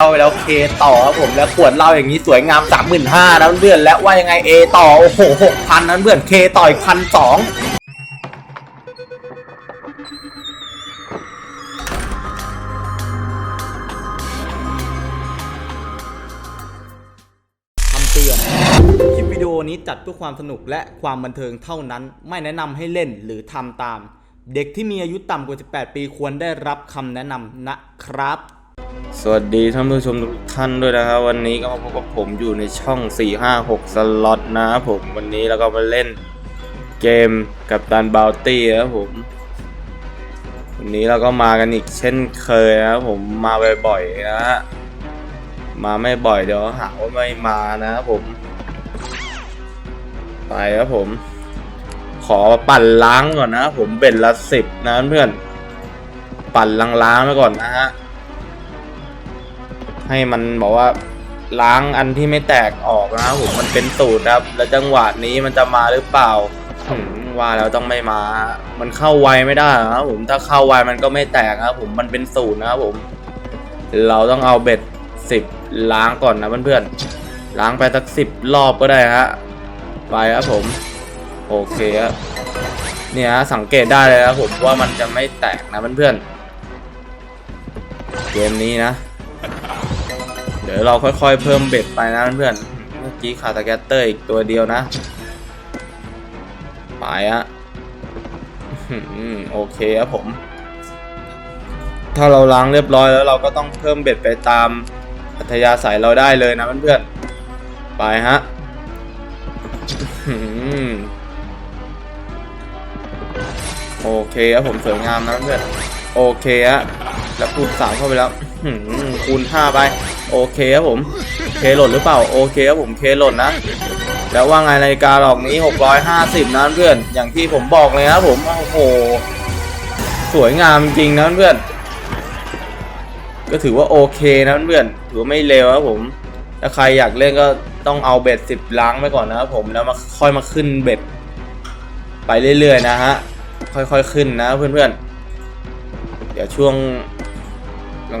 เข้าไปแล้วเคต่อครับผมแล้วขวดเหล้าอย่างนี้สวยงามสามหมื่นห้านะเพื่อนแล้วว่ายังไงเอต่อโอ้โหหกพันนั้นเพื่อนเคต่อยพันสองคำเตือนคลิปวิดีโอนี้จัดเพื่อความสนุกและความบันเทิงเท่านั้น ไม่แนะนำให้เล่นหรือทำตาม เด็กที่มีอายุต่ำกว่า 18 ปีควรได้รับคำแนะนำนะครับ สวัสดีท่านผู้ชมทุกท่านด้วยนะครับ วันนี้ก็มาพบกับผมอยู่ในช่อง 456 สล็อตนะครับผมวันนี้เราก็มาเล่นเกมกับตันบาวตี้นะครับผม วันนี้เราก็มากันอีกเช่นเคยนะครับผมมาบ่อยๆนะฮะมาไม่บ่อยเดี๋ยวหาว่าไม่มานะครับผม ไปครับผม ขอปั่นล้างก่อนนะครับผมเบ็ดละสิบนะเพื่อน ปั่นล้างๆไปก่อนนะฮะ ให้มันบอกว่าล้างอันที่ไม่แตกออกนะครับผมมันเป็นสูตรครับ แล้วจังหวะนี้มันจะมาหรือเปล่าหืมว่าแล้วต้องไม่มา มันเข้าไวไม่ได้นะครับผมถ้าเข้าไวมันก็ไม่แตกนะครับผมมันเป็นสูตรนะครับผม เราต้องเอาเบ็ดสิบล้างก่อนนะเพื่อนๆล้างไปสักสิบรอบก็ได้ฮะไปครับผม โอเคครับเนี่ยฮะสังเกตได้เลยครับผมว่ามันจะไม่แตกนะเพื่อนๆเกมนี้นะ ดี๋ยวเราค่อยๆ เพิ่มเบ็ดไปนะเพื่อนเมื่อกี้ขาดสแกตเตอร์อีกตัวเดียวนะ ไปฮะโอเคครับผม ถ้าเราล้างเรียบร้อยแล้วเราก็ต้องเพิ่มเบ็ดไปตามอัธยาศัยเราได้เลยนะเพื่อนๆ ไปฮะโอเคครับผมสวยงามนะเพื่อนโอเคฮะแล้วคูณสามเข้าไปแล้วคูณห้าไป โอเคครับผมเคหล่นหรือเปล่าโอเคครับผมเคหล่นนะแล้วว่าไงนาฬิกาหลอกนี้ 650นะเพื่อนอย่างที่ผมบอกเลยครับผมโอ้โหสวยงามจริงนะเพื่อนก็ถือว่าโอเคนะเพื่อนถือว่าไม่เลวครับผมถ้าใครอยากเล่นก็ต้องเอาเบ็ดสิบล้างไปก่อนนะครับผมแล้วมาค่อยมาขึ้นเบ็ดไปเรื่อยๆนะฮะค่อยๆขึ้นนะเพื่อนๆเดี๋ยวช่วง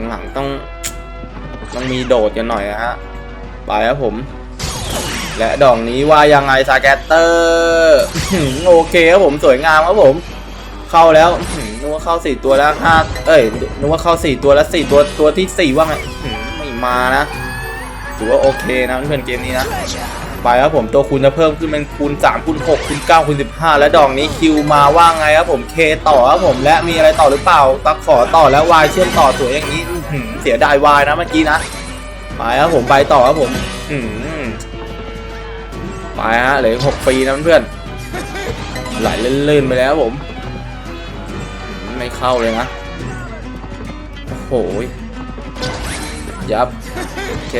หลังๆต้อง ต้องมีโดดกันหน่อยนะฮะ ไปครับผม และดอกนี้ว่ายังไงซาแกตเตอร์โอเคครับผมสวยงามครับผม เข้าแล้วนึกว่าเข้าสี่ตัวแล้วห้าเอ้ยนึกว่าเข้าสี่ตัวแล้วสี่ตัวตัวที่สี่ว่าไงไม่มานะถือว่าโอเคนะเพื่อนเกมนี้นะ ไปครับผมตัวคูณจะเพิ่มขึ้นเป็นคูณ3คูณ6คูณ9คูณ15 และดอกนี้คิวมาว่าไงครับผมเคต่อครับผมและมีอะไรต่อหรือเปล่าตักขอต่อแล้ววายเชื่อมต่อสวยอย่างนี้เสียดายวายนะเมื่อกี้นะไปครับผมไปต่อครับผมอืไปฮะเหลือหกปีนะเพื่อนไหลลื่นๆไปแล้วผม ไม่เข้าเลยนะโอ้โหยยับโอเค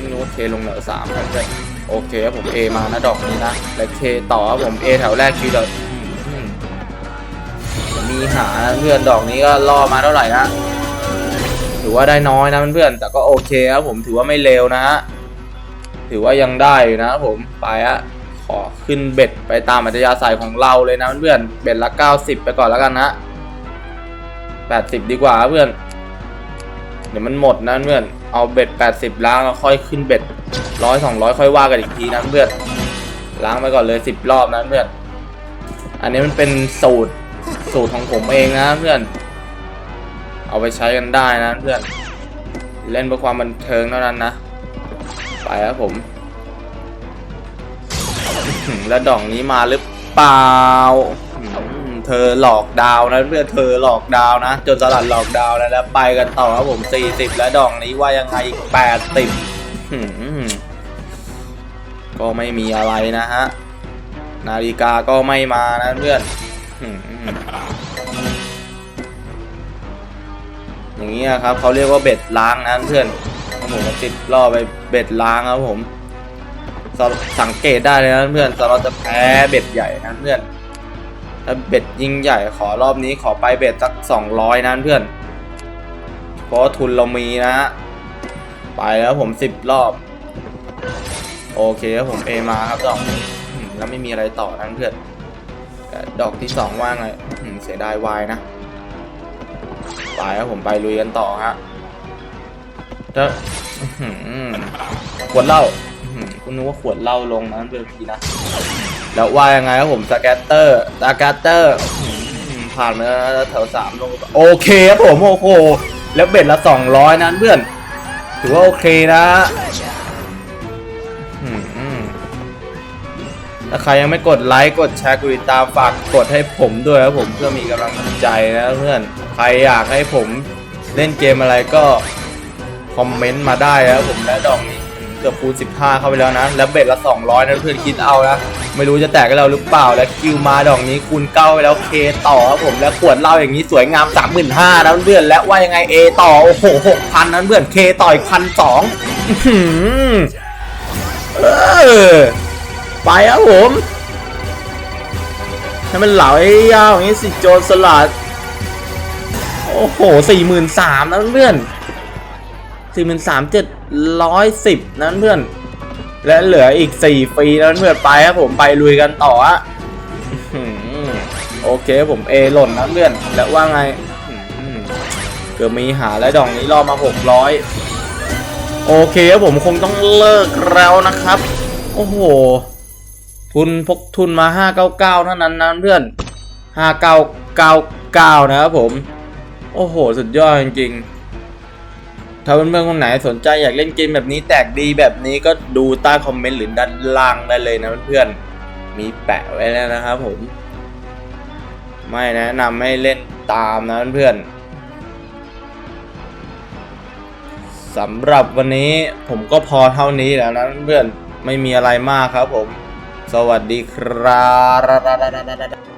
นึกว่าเคลงเหลือสามครับเพื่อน โอเคครับผมเอมานะดอกนี้นะและเคต่อครับผมเอแถวแรกคือดอกมีหาเพื่อนดอกนี้ก็ล่อมาเท่าไหร่นะถือว่าได้น้อยนะเพื่อนแต่ก็โอเคครับผมถือว่าไม่เลวนะฮะถือว่ายังได้อยู่นะผมไปอะขอขึ้นเบ็ดไปตามอัธยาศัยของเราเลยนะเพื่อนเบ็ดละ 90 ไปก่อนแล้วกันนะ80 ดีกว่าเพื่อนเดี๋ยวมันหมดนะเพื่อน เอาเบ็ด 80 ล้างแล้วค่อยขึ้นเบ็ดร้อยสองร้อยค่อยว่ากันอีกทีนะเพื่อนล้างไปก่อนเลย 10 รอบนะเพื่อนอันนี้มันเป็นสูตรสูตรของผมเองนะเพื่อน เอาไปใช้กันได้นะเพื่อน เล่นเพื่อความบันเทิงเท่านั้นนะ ไปครับผม แล้วดอกนี้มาหรือเปล่า เธอหลอกดาวนะเพื่อนเธอหลอกดาวนะ จนสลัดหลอกดาวน์แล้วไปกันต่อครับผม 40 แล้วดอกนี้ว่ายังไงอีก80อืมก็ไม่มีอะไรนะฮะ นาฬิกาก็ไม่มานะเพื่อนอย่างนี้ครับเขาเรียกว่าเบ็ดล้างนะเพื่อนครับผมติดล่อไปเบ็ดล้างครับผมสังเกตได้เลยนะเพื่อนสเราจะแพ้เบ็ดใหญ่นะเพื่อน ถ้าเบ็ดยิงใหญ่ขอรอบนี้ขอไปเบ็ดสักสองร้อยนะเพื่อน เพราะทุนเรามีนะฮะไปแล้วผมสิบรอบ โอเคครับผมเอมาครับดอกนี้แล้วไม่มีอะไรต่อนะเพื่อนดอกที่สองว่างไงอืมเสียดายวายนะไปครับผมไปลุยกันต่อฮะจะอื้อหือขวดเหล้า คุณนึกว่าขวดเหล้าลงนะเพื่อนพี่นะ แล้วว่ายังไงครับผมสแกตเตอร์สแกตเตอร์ผ่านมาแล้วแถวสามลง โอเคครับผมโอ้โห แล้วเบ็ดละสองร้อยนั้นเพื่อน ถือว่าโอเคนะถ้าใครยังไม่กดไลค์กดแชร์กดติดตามฝากกดให้ผมด้วยครับผมเพื่อมีกำลังใจนะเพื่อน ใครอยากให้ผมเล่นเกมอะไรก็คอมเมนต์มาได้ครับผมและดอกนี้ เกือบคูณ 15 เข้าไปแล้วนะ แล้วเบ็ดละ 200 นะเพื่อนคิดเอานะไม่รู้จะแตกกับเราหรือเปล่าและคิวมาดอกนี้คูณเก้าไปแล้วเคต่อครับผมและขวดเหล้าอย่างนี้สวยงาม 35,000นะเพื่อนและว่ายังไง A ต่อโอ้โห6,000นั้นเพื่อนเคต่ออีกพันสองเออไปครับผมให้มันเหลาไอ้ยาวอย่างนี้สิโจรสลัดโอ้โหสี่หมื่นสามนะเพื่อน สี่หมื่นสามเจ็ดร้อยสิบนั้นเพื่อน และเหลืออีกสี่ฟรีนั้นเพื่อนไปครับผมไปลุยกันต่ออะโอเคผมเอหล่นนะเพื่อน แล้วว่าไงเกือบมีหาและดอกนี้รอมาหกร้อยโอเคครับผมคงต้องเลิกแล้วนะครับ โอ้โห ทุนพกทุนมา 599 เท่านั้นนะเพื่อน 5999 นะครับผม โอ้โห สุดยอดจริงๆ ถ้าเพื่อนๆคนไหนสนใจอยากเล่นเกมแบบนี้แตกดีแบบนี้ก็ดูใต้คอมเมนต์หรือด้านล่างได้เลยนะเพื่อนๆ มีแปะไว้แล้วนะครับผม ไม่แนะนำให้เล่นตามนะเพื่อนๆสำหรับวันนี้ผมก็พอเท่านี้แล้วนะเพื่อนๆ ไม่มีอะไรมากครับผม สวัสดีครับ